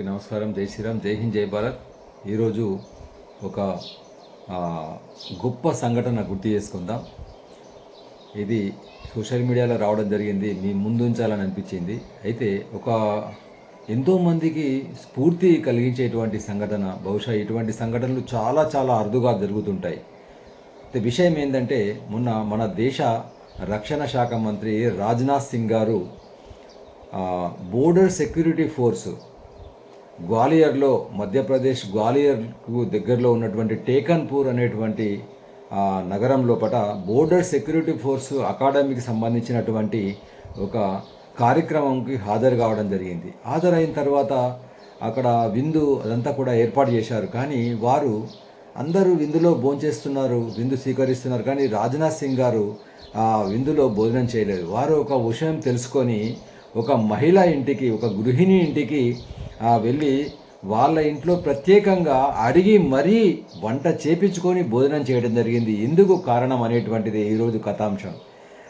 అందరికీ నమస్కారం. జై శ్రీరామ్ జై హింద్ జై భారత్. ఈరోజు ఒక గొప్ప సంఘటన గుర్తు చేసుకుందాం. ఇది సోషల్ మీడియాలో రావడం జరిగింది. మీ ముందు ఉంచాలని అనిపించింది. అయితే ఒక ఎంతోమందికి స్ఫూర్తి కలిగించేటువంటి సంఘటన బహుశా ఇటువంటి సంఘటనలు చాలా చాలా అరుదుగా జరుగుతుంటాయి. అయితే విషయం ఏంటంటే మొన్న మన దేశ రక్షణ శాఖ మంత్రి రాజ్నాథ్ సింగ్ గారు బోర్డర్ సెక్యూరిటీ ఫోర్స్ గ్వాలియర్లో మధ్యప్రదేశ్ గ్వాలియర్కు దగ్గరలో ఉన్నటువంటి టేకన్పూర్ అనేటువంటి నగరం లోపల బోర్డర్ సెక్యూరిటీ ఫోర్స్ అకాడమీకి సంబంధించినటువంటి ఒక కార్యక్రమంకి హాజరు కావడం జరిగింది. హాజరైన తర్వాత అక్కడ విందు అదంతా కూడా ఏర్పాటు చేశారు. కానీ వారు అందరూ విందులో భోంచేస్తున్నారు విందు స్వీకరిస్తున్నారు. కానీ రాజ్నాథ్ సింగ్ గారు ఆ విందులో భోజనం చేయలేదు. వారు ఒక విషయం తెలుసుకొని ఒక మహిళ ఇంటికి ఒక గృహిణి ఇంటికి వెళ్ళి వాళ్ళ ఇంట్లో ప్రత్యేకంగా అడిగి మరీ వంట చేపించుకొని భోజనం చేయడం జరిగింది. ఎందుకు కారణం అనేటువంటిది ఈరోజు కథాంశం.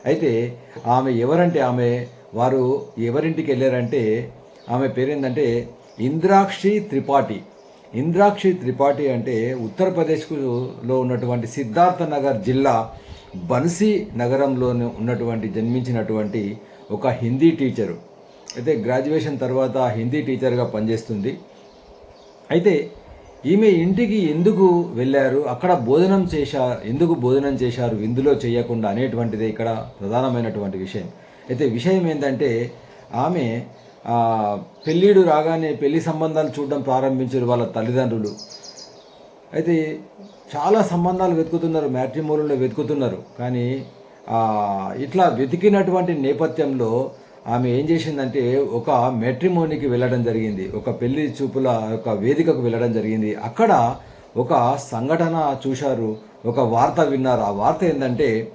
అయితే ఆమె ఎవరంటే ఆమె? వారు ఎవరింటికి వెళ్ళారంటే ఆమె పేరేందంటే ఇంద్రాక్షి త్రిపాఠి. ఇంద్రాక్షి త్రిపాఠి అంటే ఉత్తరప్రదేశ్లో ఉన్నటువంటి సిద్ధార్థ నగర్ జిల్లా బన్సీ నగరంలో ఉన్నటువంటి జన్మించినటువంటి ఒక హిందీ టీచరు. అయితే గ్రాడ్యుయేషన్ తర్వాత హిందీ టీచర్గా పనిచేస్తుంది. అయితే ఈమె ఇంటికి ఎందుకు వెళ్ళారు? అక్కడ భోజనం చేశారు ఎందుకు భోజనం చేశారు? ఇందులో చేయకుండా అనేటువంటిది ఇక్కడ ప్రధానమైనటువంటి విషయం. అయితే విషయం ఏంటంటే ఆమె పెళ్ళిడు రాగానే పెళ్ళి సంబంధాలు చూడడం ప్రారంభించారు వాళ్ళ తల్లిదండ్రులు. అయితే చాలా సంబంధాలు వెతుకుతున్నారు మ్యాట్రిమోలలో వెతుకుతున్నారు. కానీ ఇట్లా వెతికినటువంటి నేపథ్యంలో ఆమె ఏం చేసిందంటే ఒక మెట్రిమోనికి వెళ్ళడం జరిగింది. ఒక పెళ్ళి చూపుల ఒక వేదికకు వెళ్ళడం జరిగింది. అక్కడ ఒక సంఘటన చూశారు. ఒక వార్త విన్నారు. ఆ వార్త ఏంటంటే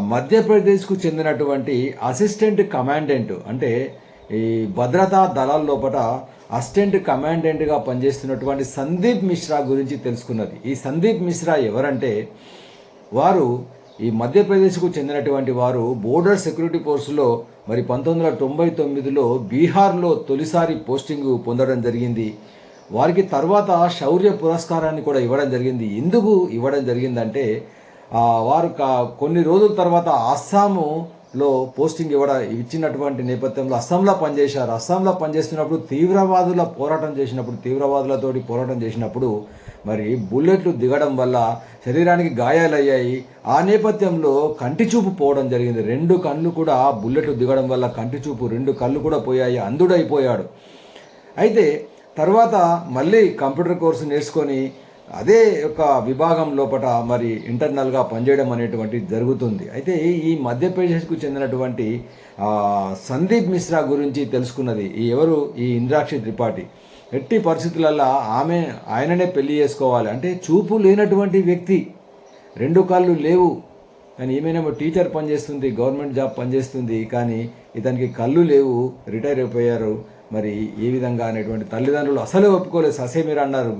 మధ్యప్రదేశ్కు చెందినటువంటి అసిస్టెంట్ కమాండెంట్ అంటే ఈ భద్రతా దళాల లోపల అసిస్టెంట్ కమాండెంట్గా పనిచేస్తున్నటువంటి సందీప్ మిశ్రా గురించి తెలుసుకున్నది. ఈ సందీప్ మిశ్రా ఎవరంటే వారు ఈ మధ్యప్రదేశ్కు చెందినటువంటి వారు బోర్డర్ సెక్యూరిటీ ఫోర్స్లో మరి పంతొమ్మిది వందల తొంభై తొమ్మిదిలో బీహార్లో తొలిసారి పోస్టింగ్ పొందడం జరిగింది. వారికి తర్వాత శౌర్య పురస్కారాన్ని కూడా ఇవ్వడం జరిగింది. ఎందుకు ఇవ్వడం జరిగిందంటే వారు కొన్ని రోజుల తర్వాత అస్సాము లో పోస్టింగ్ ఇవ్వడం ఇచ్చినటువంటి నేపథ్యంలో అస్సాంలో పనిచేశారు. అస్సాంలో పనిచేస్తున్నప్పుడు తీవ్రవాదుల పోరాటం చేసినప్పుడు తీవ్రవాదులతోటి పోరాటం చేసినప్పుడు మరి బుల్లెట్లు దిగడం వల్ల శరీరానికి గాయాలయ్యాయి. ఆ నేపథ్యంలో కంటి చూపు పోవడం జరిగింది. రెండు కళ్ళు కూడా బుల్లెట్లు దిగడం వల్ల కంటి చూపు రెండు కళ్ళు కూడా పోయాయి. అందుడైపోయాడు అయితే తర్వాత మళ్ళీ కంప్యూటర్ కోర్సు నేర్చుకొని అదే యొక్క విభాగం లోపల మరి ఇంటర్నల్గా పనిచేయడం అనేటువంటిది జరుగుతుంది. అయితే ఈ మధ్యప్రదేశ్కు చెందినటువంటి సందీప్ మిశ్రా గురించి తెలుసుకున్నది. ఈ ఎవరు? ఈ ఇంద్రాక్షి త్రిపాఠి. ఎట్టి పరిస్థితులలో ఆమె ఆయననే పెళ్ళి చేసుకోవాలి. అంటే చూపు లేనటువంటి వ్యక్తి. రెండు కాళ్ళు లేవు. కానీ ఈమెనేమో టీచర్ పనిచేస్తుంది గవర్నమెంట్ జాబ్ పనిచేస్తుంది. కానీ ఇతనికి కళ్ళు లేవు రిటైర్ అయిపోయారు. మరి ఏ విధంగా అనేటువంటి తల్లిదండ్రులు అసలే ఒప్పుకోలేదు ససే మీరు అన్నారు.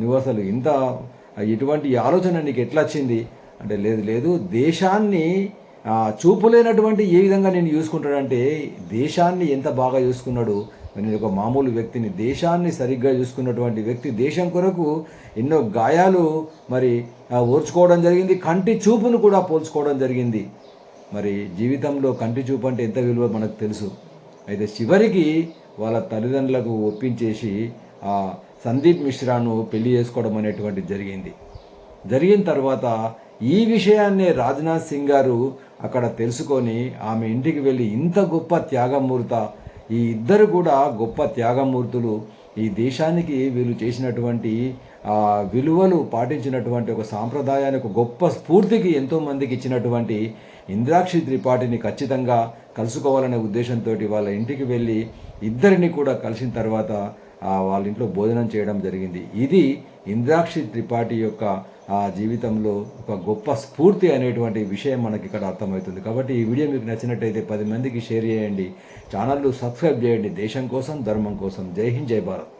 నువ్వు అసలు ఇంత ఇటువంటి ఆలోచన నీకు ఎట్లా వచ్చింది అంటే లేదు లేదు దేశాన్ని చూపులేనటువంటి చూపు లేనటువంటి ఏ విధంగా నేను చూసుకుంటాడంటే దేశాన్ని ఎంత బాగా చూసుకున్నాడు? నేను ఒక మామూలు వ్యక్తిని దేశాన్ని సరిగ్గా చూసుకున్నటువంటి వ్యక్తి దేశం కొరకు ఎన్నో గాయాలు మరి ఓర్చుకోవడం జరిగింది కంటి చూపును కూడా పోల్చుకోవడం జరిగింది. మరి జీవితంలో కంటి చూపు అంటే ఎంత విలువ మనకు తెలుసు? అయితే చివరికి వాళ్ళ తల్లిదండ్రులకు ఒప్పించేసి ఆ సందీప్ మిశ్రాను పెళ్ళి చేసుకోవడం అనేటువంటి జరిగింది. జరిగిన తర్వాత ఈ విషయాన్నే రాజ్నాథ్ సింగ్ గారు అక్కడ తెలుసుకొని ఆమె ఇంటికి వెళ్ళి ఇంత గొప్ప త్యాగమూర్త ఈ ఇద్దరు కూడా గొప్ప త్యాగమూర్తులు ఈ దేశానికి వీళ్ళు చేసినటువంటి ఆ, విలువలు పాటించినటువంటి ఒక సాంప్రదాయానికి ఒక గొప్ప స్ఫూర్తికి ఎంతో మందికి ఇచ్చినటువంటి ఇంద్రాక్షి త్రిపాఠిని ఖచ్చితంగా కలుసుకోవాలనే ఉద్దేశంతో వాళ్ళ ఇంటికి వెళ్ళి ఇద్దరిని కూడా కలిసిన తర్వాత వాళ్ళ ఇంట్లో భోజనం చేయడం జరిగింది. ఇది ఇంద్రాక్షి త్రిపాఠి యొక్క ఆ జీవితంలో ఒక గొప్ప స్ఫూర్తి అనేటువంటి విషయం మనకి ఇక్కడ అర్థమవుతుంది. కాబట్టి ఈ వీడియో మీకు నచ్చినట్టయితే పది మందికి షేర్ చేయండి. ఛానళ్ళు సబ్స్క్రైబ్ చేయండి. దేశం కోసం ధర్మం కోసం. జై హింద్ జై భారత్.